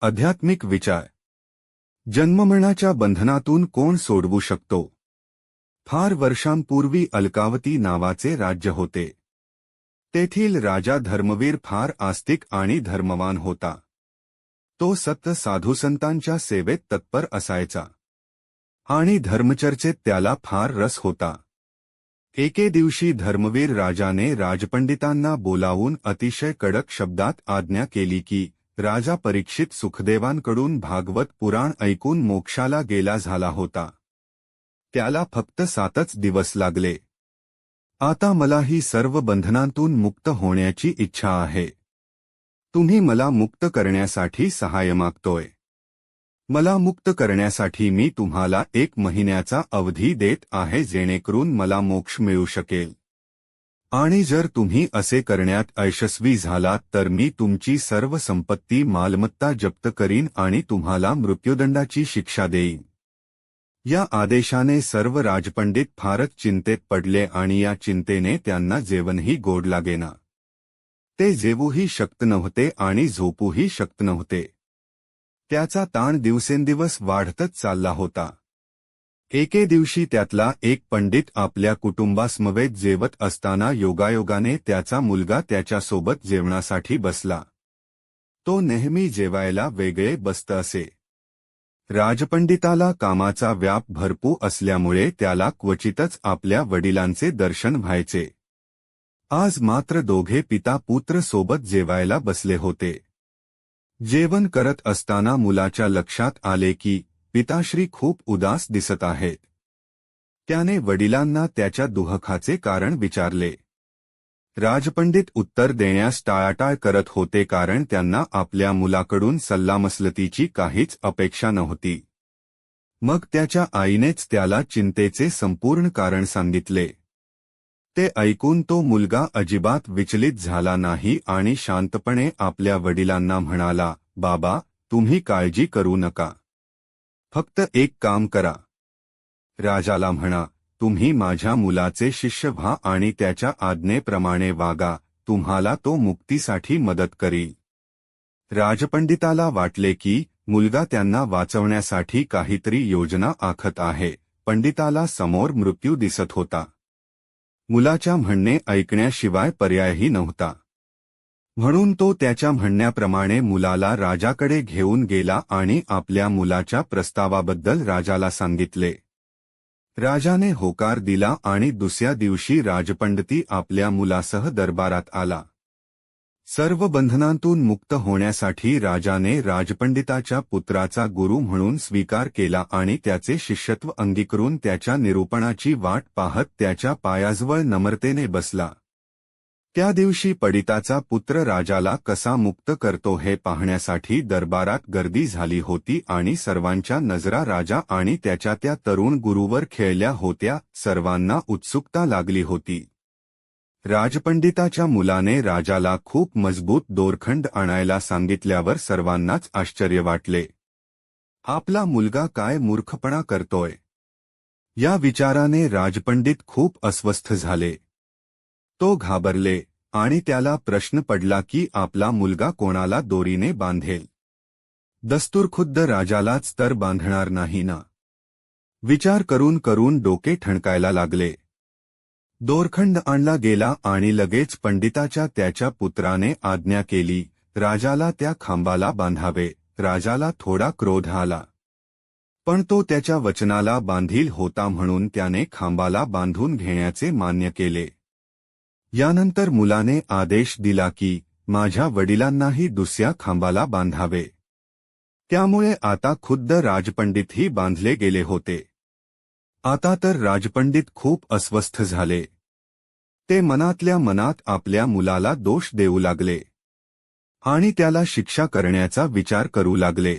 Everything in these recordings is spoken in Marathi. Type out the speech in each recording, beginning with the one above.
आध्यात्मिक विचार. जन्ममरणाच्या बंधनातून कोण सोडवू शकतो? फार वर्षांपूर्वी अलकावती नावाचे राज्य होते. तेथील राजा धर्मवीर फार आस्तिक आणि धर्मवान होता. तो सत्य साधुसंतांच्या सेवेत तत्पर असायचा. आणि धर्मचर्चेत त्याला फार रस होता. एके दिवशी धर्मवीर राजाने राजपंडितांना बोलावून अतिशय कडक शब्दात आज्ञा केली की राजा परीक्षित सुखदेवांकडून भागवत पुराण ऐकून मोक्षाला गेला झाला होता. त्याला फक्त सातच दिवस लागले. आता मला ही सर्व बंधनांतून मुक्त होण्याची इच्छा आहे. तुम्ही मला मुक्त करण्यासाठी सहाय्य मागतोय. मला मुक्त करण्यासाठी मी तुम्हाला एक महिन्याचा अवधी देत आहे जेणेकरून मला मोक्ष मिळू शकेल. आणि जर तुम्ही असे करण्यात यशस्वी झालात तर मी तुमची सर्व संपत्ती मालमत्ता जप्त करीन आणि तुम्हाला मृत्यूदंडाची शिक्षा देईन. या आदेशाने सर्व राजपंडित फारच चिंतेत पडले आणि या चिंतेने त्यांना जेवणही गोड लागेना. ते जेवूही शक्त नव्हते आणि झोपूही शक्त नव्हते. त्याचा ताण दिवसेंदिवस वाढतच चालला होता. एके दिवशी त्यातला एक पंडित आपल्या कुटुंबासमवेत जेवत असताना योगायोगाने त्याचा मुलगा त्याच्यासोबत जेवणासाठी बसला. तो नेहमी जेवायला वेगळे बसत असे. राजपंडिताला कामाचा व्याप भरपूर असल्यामुळे त्याला क्वचितच आपल्या वडिलांचे दर्शन व्हायचे. आज मात्र दोघे पिता पुत्र सोबत जेवायला बसले होते. जेवण करत असताना मुलाच्या लक्षात आले की पिताश्री खूप उदास दिसत आहेत. त्याने वडिलांना त्याच्या दुहखाचे कारण विचारले. राजपंडित उत्तर देण्यास टाळाटाळ करत होते कारण त्यांना आपल्या मुलाकडून सल्लामसलतीची काहीच अपेक्षा नव्हती. मग त्याच्या आईनेच त्याला चिंतेचे संपूर्ण कारण सांगितले. ते ऐकून तो मुलगा अजिबात विचलित झाला नाही आणि शांतपणे आपल्या वडिलांना म्हणाला बाबा तुम्ही काळजी करू नका. फक्त एक काम करा. राजाला म्हणा तुम्ही माझ्या मुलाचे शिष्य व्हा आणि त्याच्या आज्ञेप्रमाणे वागा तुम्हाला तो मुक्तीसाठी मदत करी राजपंडिताला वाटले की मुलगा त्यांना वाचवण्यासाठी काहीतरी योजना आखत आहे पंडिताला समोर मृत्यू दिसत होता. मुलाच्या म्हणणे ऐकण्याशिवाय पर्यायही नव्हता. म्हणून तो त्याच्या म्हणण्याप्रमाणे मुलाला राजाकडे घेऊन गेला आणि आपल्या मुलाच्या प्रस्तावाबद्दल राजाला सांगितले. राजाने होकार दिला आणि दुसऱ्या दिवशी राजपंडिती आपल्या मुलासह दरबारात आला. सर्व बंधनांतून मुक्त होण्यासाठी राजाने राजपंडिताच्या पुत्राचा गुरु म्हणून स्वीकार केला आणि त्याचे शिष्यत्व अंगीकरून त्याच्या निरूपणाची वाट पाहत त्याच्या पायाजवळ नम्रतेने बसला. त्या दिवशी पडिताचा पुत्र राजाला कसा मुक्त करतो हे पाहण्यासाठी दरबारात गर्दी झाली होती आणि सर्वांच्या नजरा राजा आणि त्याच्या त्या तरुण गुरुवर खेळल्या होत्या सर्वांना उत्सुकता लागली होती. राजपंडिताच्या मुलाने राजाला खूप मजबूत दोरखंड आणायला सांगितल्यावर सर्वांनाच आश्चर्य वाटले. आपला मुलगा काय मूर्खपणा करतोय? या विचाराने राजपंडित खूप अस्वस्थ झाले. तो घाबरले. आणि त्याला प्रश्न पडला की आपला मुलगा कोणाला दोरीने बांधेल? दस्तूर खुद्द राजालाच तर बांधणार नाही ना? विचार करून करून डोके ठणकायला लागले. दोरखंड आणला गेला आणि लगेच पंडिताच्या त्याच्या पुत्राने आज्ञा केली राजाला त्या खांबाला बांधावे राजाला थोडा क्रोध आला. पण तो त्याच्या वचनाला बांधील होता म्हणून त्याने खांबाला बांधून घेण्याचे मान्य केले. यानंतर मुलाने आदेश दिला की माझ्या वडिलांनाही दुसऱ्या खांबाला बांधावे. त्यामुळे आता खुद्द राजपंडितही बांधले गेले होते. आता तर राजपंडित खूप अस्वस्थ झाले. ते मनातल्या मनात आपल्या मुलाला दोष देऊ लागले. आणि त्याला शिक्षा करण्याचा विचार करू लागले.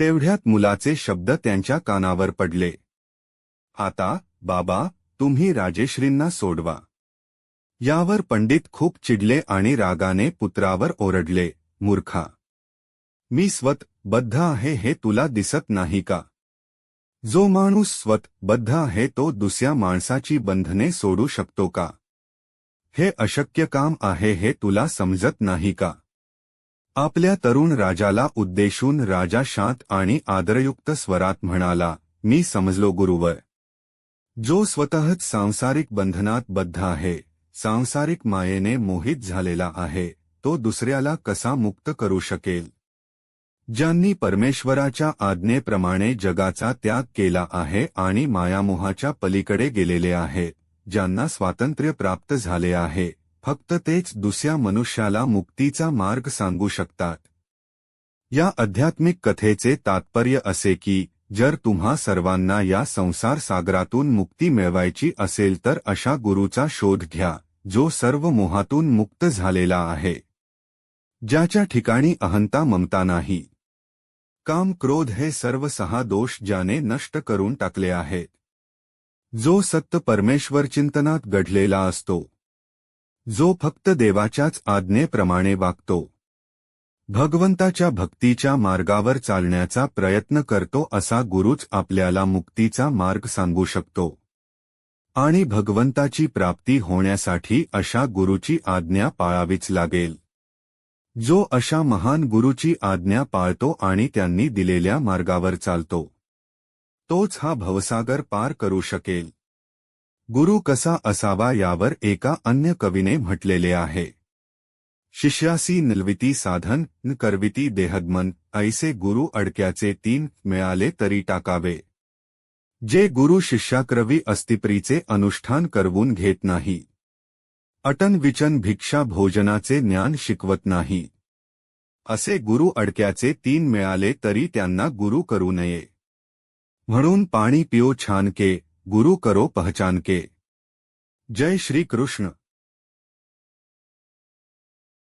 तेवढ्यात मुलाचे शब्द त्यांच्या कानावर पडले. आता बाबा तुम्ही राजेश्रींना सोडवा. यावर पंडित खूप चिडले आणि रागाने पुत्रावर ओरडले, मूर्खा! मी स्वत बद्ध आहे हे तुला दिसत नाही का? जो माणूस स्वत बद्ध आहे तो दुसऱ्या माणसाची बंधने सोडू शकतो का? हे अशक्य काम आहे हे तुला समजत नाही का? आपल्या तरुण राजाला उद्देशून राजा शांत आणि आदरयुक्त स्वरात म्हणाला, मी समजलो गुरुवर. जो स्वतःच सांसारिक बंधनात बद्ध आहे सांसारिक मायेने मोहित झालेला आहे तो दुसऱ्याला कसा मुक्त करू शकेल? ज्यांनी परमेश्वराच्या आज्ञेप्रमाणे जगाचा त्याग केला आहे आणि मायामोहाच्या पलीकडे गेलेले आहे ज्यांना स्वातंत्र्य प्राप्त झाले आहे फक्त तेच दुसऱ्या मनुष्याला मुक्तीचा मार्ग सांगू शकतात. या आध्यात्मिक कथेचे तात्पर्य असे की जर तुम्हा सर्वांना या संसार सागरातून मुक्ती मिळवायची असेल तर अशा गुरुचा शोध घ्या जो सर्व मोहातून मुक्त झालेला आहे. ज्याच्या ठिकाणी अहंता ममता नाही. काम क्रोध हे सर्व सहा दोष ज्याने नष्ट करून टाकले आहेत. जो सत्य परमेश्वर चिंतनात घडलेला असतो. जो फक्त देवाच्याच आज्ञेप्रमाणे वागतो. भगवंताच्या भक्तीच्या मार्गावर चालण्याचा प्रयत्न करतो असा गुरुच आपल्याला मुक्तीचा मार्ग सांगू शकतो. आणि भगवंताची प्राप्ती होण्यासाठी अशा गुरुची आज्ञा पाळावीच लागेल. जो अशा महान गुरुची आज्ञा पाळतो आणि त्यांनी दिलेल्या मार्गावर चालतो तोच हा भवसागर पार करू शकेल. गुरु कसा असावा यावर एका अन्य कवीने म्हटलेले आहे. शिष्यासी निलविती साधन, न करविती देहगमन, ऐसे गुरु अडक्याचे तीन मिळाले तरी टाकावे. जे गुरु शिष्याक्रवी अस्तिप्रीचे अनुष्ठान करवून घेत नाही. अटन विचन भिक्षा भोजनाचे ज्ञान शिकवत नाही. असे गुरु अडक्याचे तीन मिळाले तरी त्यांना गुरु करू नये. म्हणून पाणी पिओ छान के गुरु करो पहचान के जय श्री कृष्ण